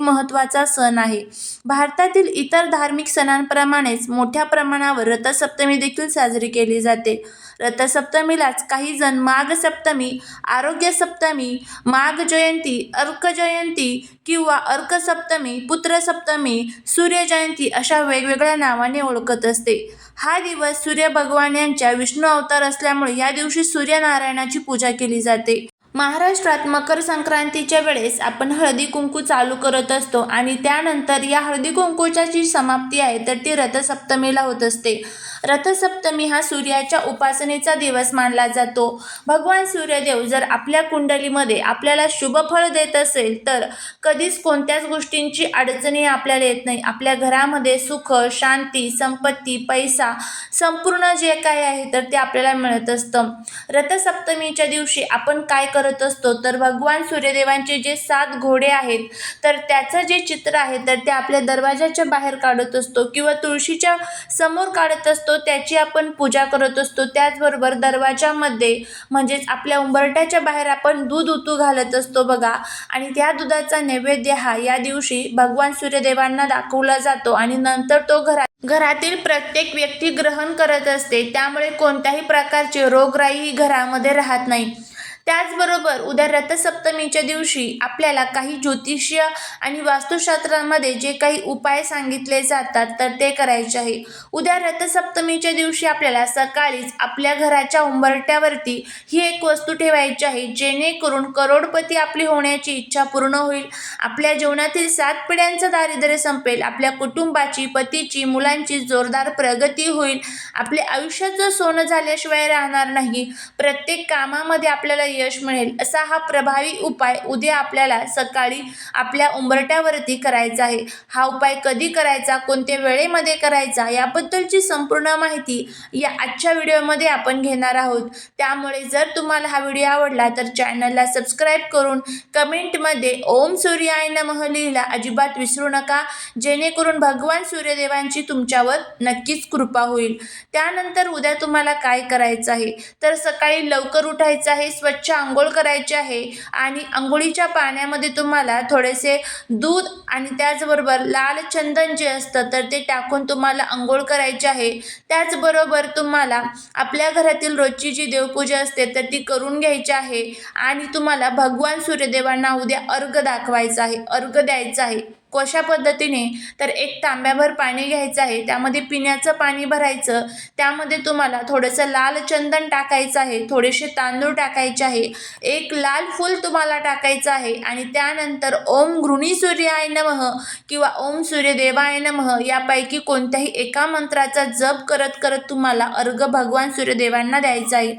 महत्त्वाचा सण आहे. भारतातील इतर धार्मिक सणांप्रमाणेच मोठ्या प्रमाणावर रथसप्तमी देखील साजरी केली जाते. रथसप्तमीलाच काही जण माघ सप्तमी आरोग्य सप्तमी माघ जयंती अर्क जयंती किंवा अर्क सप्तमी पुत्र सप्तमी सूर्य जयंती अशा वेगवेगळ्या नावाने ओळखत असते. हा दिवस सूर्य भगवान यांच्या विष्णू अवतार असल्यामुळे या दिवशी सूर्यनारायणाची पूजा केली जाते. महाराष्ट्रात मकर संक्रांतीच्या वेळेस आपण हळदी कुंकू चालू करत असतो आणि त्यानंतर या हळदी कुंकूच्या जी समाप्ती आहे तर ती रथसप्तमीला होत असते. रथसप्तमी हा सूर्याच्या उपासनेचा दिवस मानला जातो. भगवान सूर्यदेव जर आपल्या कुंडलीमध्ये आपल्याला शुभ फळ देत असेल तर कधीच कोणत्याच गोष्टींची अडचणी आपल्याला येत नाही. आपल्या घरामध्ये सुख शांती संपत्ती पैसा संपूर्ण जे काय आहे तर ते आपल्याला मिळत असतं. रथसप्तमीच्या दिवशी आपण काय करत असतो? तर भगवान सूर्यदेवांचे जे सात घोडे आहेत तर त्याचं जे चित्र आहे तर ते आपल्या दरवाजाच्या बाहेर काढत असतो किंवा तुळशीच्या समोर काढत असतो. त्याची आपण पूजा करत असतो. त्याचबरोबर दरवाजामध्ये म्हणजेच आपल्या उंबरट्याच्या बाहेर आपण दूध उतू घालत असतो बघा. आणि त्या दुधाचा नैवेद्य हा या दिवशी भगवान सूर्यदेवांना दाखवला जातो आणि नंतर तो घरात घरातील प्रत्येक व्यक्ती ग्रहण करत असते. त्यामुळे कोणत्याही प्रकारचे रोगराई घरामध्ये राहत नाही. त्याचबरोबर उद्या रथसप्तमीच्या दिवशी आपल्याला काही ज्योतिषीय आणि वास्तुशास्त्रामध्ये जे काही उपाय सांगितले जातात तर ते करायचे आहे. उद्या रथसप्तमीच्या दिवशी आपल्याला सकाळीच आपल्या घराच्या उंबरट्यावरती ही एक वस्तू ठेवायची आहे जेणेकरून करोडपती आपली होण्याची इच्छा पूर्ण होईल. आपल्या जीवनातील सात पिढ्यांचं दारिद्र्य संपेल आपल्या कुटुंबाची पतीची मुलांची जोरदार प्रगती होईल. आपले आयुष्याचं सोनं झाल्याशिवाय राहणार नाही प्रत्येक कामामध्ये आपल्याला यश मिळेल असा हा प्रभावी उपाय उद्या आपल्याला सकाळी आपल्या उंबरट्यावरती करायचा आहे. हा उपाय कधी करायचा कोणत्या वेळेमध्ये करायचा याबद्दलची संपूर्ण माहिती या आजच्या व्हिडिओमध्ये आपण घेणार आहोत. त्यामुळे जर तुम्हाला हा व्हिडिओ आवडला तर चॅनलला सबस्क्राईब करून कमेंटमध्ये ओम सूर्याय नमः लिहिला अजिबात विसरू नका. जेणेकरून भगवान सूर्यदेवांची तुमच्यावर नक्कीच कृपा होईल. त्यानंतर उद्या तुम्हाला काय करायचं आहे? तर सकाळी लवकर उठायचं आहे स्वच्छ आंघोळ करायची आहे आणि आंघोळीच्या पाण्यामध्ये तुम्हाला थोडेसे दूध आणि त्याचबरोबर लाल चंदन जे असतं तर ते टाकून तुम्हाला आंघोळ करायची आहे. त्याचबरोबर तुम्हाला आपल्या घरातील रोजची जी देवपूजा असते तर ती करून घ्यायची आहे. आणि तुम्हाला भगवान सूर्यदेवांना उद्या अर्घ दाखवायचा आहे अर्घ द्यायचं आहे. कशा पद्धतीने? तर एक तांब्याभर पाणी घ्यायचं आहे त्यामध्ये पिण्याचं पाणी भरायचं त्यामध्ये तुम्हाला थोडंसं लाल चंदन टाकायचं आहे थोडेसे तांदूळ टाकायचे आहे एक लाल फूल तुम्हाला टाकायचं आहे आणि त्यानंतर ओम घृणी सूर्याय नमः किंवा ओम सूर्यदेवाय नमः यापैकी कोणत्याही एका मंत्राचा जप करत करत तुम्हाला अर्घ भगवान सूर्यदेवांना द्यायचा आहे.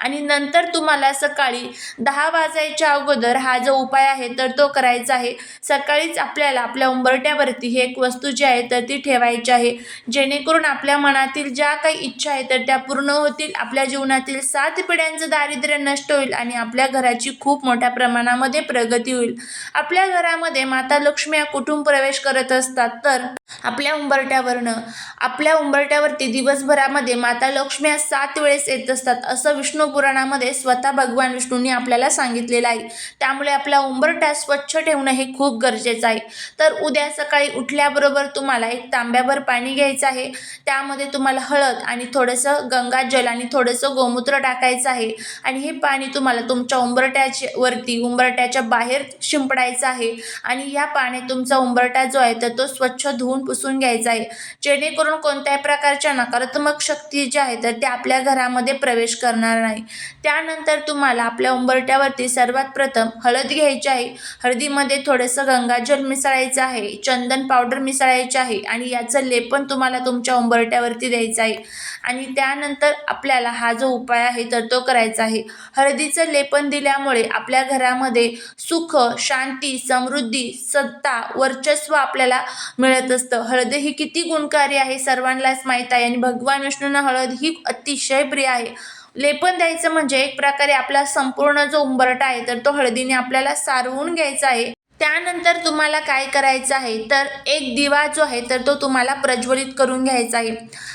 आणि नंतर तुम्हाला सकाळी दहा वाजायच्या अगोदर हा जो उपाय आहे तर तो करायचा आहे. सकाळीच आपल्याला आपल्या उंबरट्यावरती ही एक वस्तू जी आहे तर ती ठेवायची आहे. जेणेकरून आपल्या मनातील ज्या काही इच्छा आहे तर त्या पूर्ण होतील. आपल्या जीवनातील सात पिढ्यांचं दारिद्र्य नष्ट होईल आणि आपल्या घराची खूप मोठ्या प्रमाणामध्ये प्रगती होईल. आपल्या घरामध्ये माता लक्ष्मी या कुटुंब प्रवेश करत असतात तर आपल्या उंबरट्यावरनं आपल्या उंबरट्यावरती दिवसभरामध्ये माता लक्ष्म्या सात वेळेस येत असतात असं विष्णू पुराणामध्ये स्वतः भगवान विष्णूंनी आपल्याला सांगितलेलं आहे. त्यामुळे आपला उंबरट्या स्वच्छ ठेवणं हे खूप गरजेचं आहे. तर उद्या सकाळी उठल्याबरोबर तुम्हाला एक तांब्याभर पाणी घ्यायचं आहे. त्यामध्ये तुम्हाला हळद आणि थोडंसं गंगाजल आणि थोडंसं गोमूत्र टाकायचं आहे. आणि हे पाणी तुम्हाला तुमच्या उंबरट्याच्या वरती उंबरट्याच्या बाहेर शिंपडायचं आहे. आणि या पाण्यात तुमचा उंबरटा जो आहे तर तो स्वच्छ धुवून पुसून घ्यायचं आहे. जेणेकरून कोणत्याही प्रकारच्या नकारात्मक शक्ती ज्या आहेत तर त्या आपल्या घरामध्ये प्रवेश करणार नाही. त्यानंतर तुम्हाला आपल्या उंबरट्यावरती सर्वात प्रथम हळद घ्यायची आहे. हळदीमध्ये थोडंसं गंगाजल मिसळायचं आहे चंदन पावडर मिसळायचे आहे आणि याचं लेपन तुम्हाला तुमच्या उंबरट्यावरती द्यायचं आहे. आणि त्यानंतर आपल्याला हा जो उपाय आहे तर तो करायचा आहे. हळदीचं लेपन दिल्यामुळे आपल्या घरामध्ये सुख शांती समृद्धी सत्ता वर्चस्व आपल्याला मिळत असतं. हळद ही किती गुणकारी आहे? सर्वांनाच माहीत आहे. आणि भगवान विष्णूंना हळद ही अतिशय प्रिय आहे. लेपन द्यायचं म्हणजे एक प्रकारे आपला संपूर्ण जो उंबरटा आहे तर तो हळदीने आपल्याला सारवून घ्यायचा आहे. त्यानंतर तुम्हाला काय करायचं आहे? तर एक दिवा जो आहे तर तो तुम्हाला प्रज्वलित करून घ्यायचा आहे.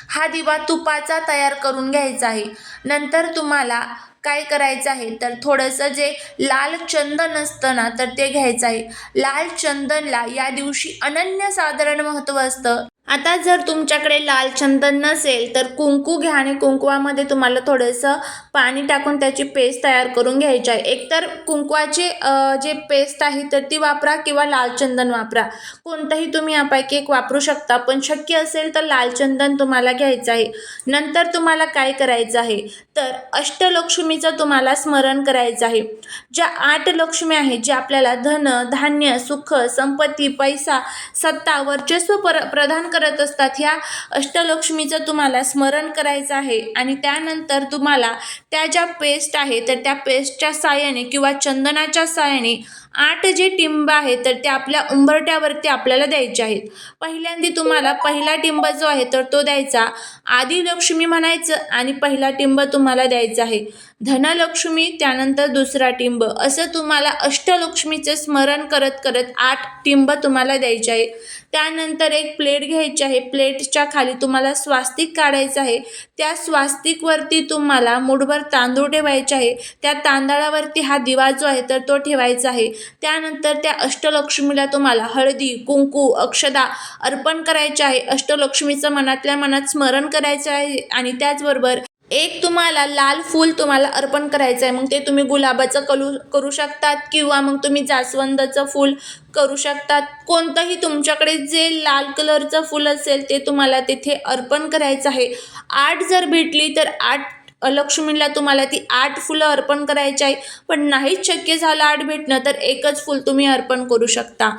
हा दिवा तुपाचा तयार करून घ्यायचा आहे. नंतर तुम्हाला काय करायचं आहे? तर थोडंसं जे लाल चंदन असतं ना तर ते घ्यायचं आहे. लाल चंदनला या दिवशी अनन्यसाधारण महत्त्व असतं. आता जर तुमच्याकडे लाल चंदन नसेल तर कुंकू घ्या आणि कुंकवामध्ये तुम्हाला थोडंसं पाणी टाकून त्याची पेस्ट तयार करून घ्यायची आहे. एकतर कुंकवाचे जे पेस्ट आहे तर ती वापरा किंवा लाल चंदन वापरा. कोणतंही तुम्ही यापैकी एक वापरू शकता पण शक्य असेल तर लाल चंदन तुम्हाला घ्यायचं आहे. नंतर तुम्हाला काय करायचं आहे? तर अष्टलक्ष्मीचं तुम्हाला स्मरण करायचं आहे. ज्या आठ लक्ष्मी आहेत जे आपल्याला धन धान्य सुख संपत्ती पैसा सत्ता वर्चस्व पर प्रदान करत असतात. ह्या अष्टलक्ष्मीचं तुम्हाला स्मरण करायचं आहे आणि त्यानंतर तुम्हाला त्या ज्या पेस्ट आहे तर त्या पेस्टच्या साहाय्याने किंवा चंदनाच्या साहाय्याने आठ जे टिंब आहेत तर ते आपल्या उंबरट्यावरती आपल्याला द्यायचे आहेत. पहिल्यांदा तुम्हाला पहिला टिंब जो आहे तर तो द्यायचा. आदिलक्ष्मी म्हणायचं आणि पहिला टिंब तुम्हाला द्यायचा आहे. धनलक्ष्मी त्यानंतर दुसरा टिंब. असं तुम्हाला अष्टलक्ष्मीचं स्मरण करत करत आठ टिंब तुम्हाला द्यायचे आहे. त्यानंतर एक प्लेट घ्यायची आहे. प्लेटच्या खाली तुम्हाला स्वास्तिक काढायचं आहे. त्या स्वास्तिकवरती तुम्हाला मुठभर तांदूळ ठेवायचे आहे. त्या तांदळावरती हा दिवा जो आहे तर तो ठेवायचा आहे. त्यानंतर त्या अष्टलक्ष्मीला तुम्हाला हळदी कुंकू अक्षदा अर्पण करायचे आहे. अष्टलक्ष्मीचं मनातल्या मनात स्मरण करायचं आहे आणि त्याचबरोबर एक तुम्हाला लाल फूल तुम्हाला अर्पण करायचं आहे. मग ते तुम्ही गुलाबाचं कलू करू शकतात किंवा मग तुम्ही जास्वंदाचं फूल करू शकतात. कोणतंही तुमच्याकडे जे लाल कलरचं फूल असेल ते तुम्हाला तिथे अर्पण करायचं आहे. आठ जर भेटली तर आठ लक्ष्मीला तुम्हाला ती आठ फुलं अर्पण करायची आहे. पण नाहीच शक्य झालं आठ भेटणं तर एकच फुल तुम्ही अर्पण करू शकता.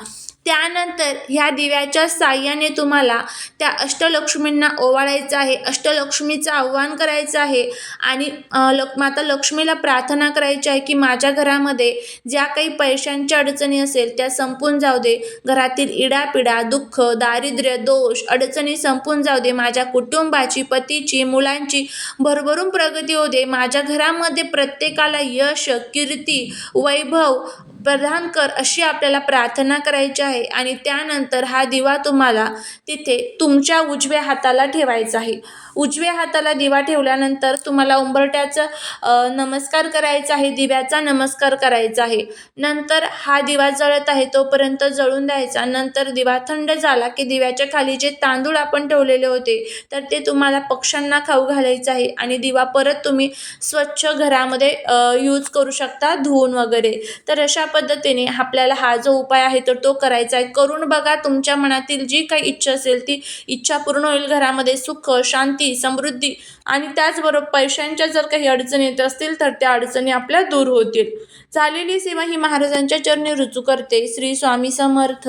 त्यानंतर ह्या दिव्याच्या साह्याने तुम्हाला त्या अष्टलक्ष्मींना ओवाळायचं आहे. अष्टलक्ष्मीचं आव्हान करायचं आहे आणि ल लक माता लक्ष्मीला प्रार्थना करायची आहे की माझ्या घरामध्ये ज्या काही पैशांच्या अडचणी असेल त्या संपून जाऊ दे. घरातील इडापिडा दुःख दारिद्र्य दोष अडचणी संपून जाऊ दे. माझ्या कुटुंबाची पतीची मुलांची भरभरून प्रगती होऊ दे. माझ्या घरामध्ये प्रत्येकाला यश कीर्ती वैभव प्रदान कर अशी आपल्याला प्रार्थना करायची आहे. आणि त्यानंतर हा दिवा तुम्हाला तिथे तुमच्या उजव्या हाताला ठेवायचा आहे. उजव्या हाताला दिवा ठेवल्यानंतर तुम्हाला उंबरट्याचं नमस्कार करायचा आहे दिव्याचा नमस्कार करायचा आहे. नंतर हा दिवा जळत आहे तोपर्यंत जळून द्यायचा. नंतर दिवा थंड झाला की दिव्याच्या खाली जे तांदूळ आपण ठेवलेले होते तर ते तुम्हाला पक्ष्यांना खाऊ घालायचं आहे आणि दिवा परत तुम्ही स्वच्छ घरामध्ये यूज करू शकता धुवून वगैरे. तर अशा पद्धतीने आपल्याला हा जो उपाय आहे तर तो करायचा करायचा आहे करून बघा तुमच्या मनातील जी काही इच्छा असेल ती इच्छा पूर्ण होईल. घरामध्ये सुख शांती समृद्धी आणि त्याचबरोबर पैशांच्या जर काही अडचणी येत असतील तर त्या अडचणी आपल्या दूर होतील. झालेली सेवा ही महाराजांच्या चरणी रुजू करते. श्री स्वामी समर्थ.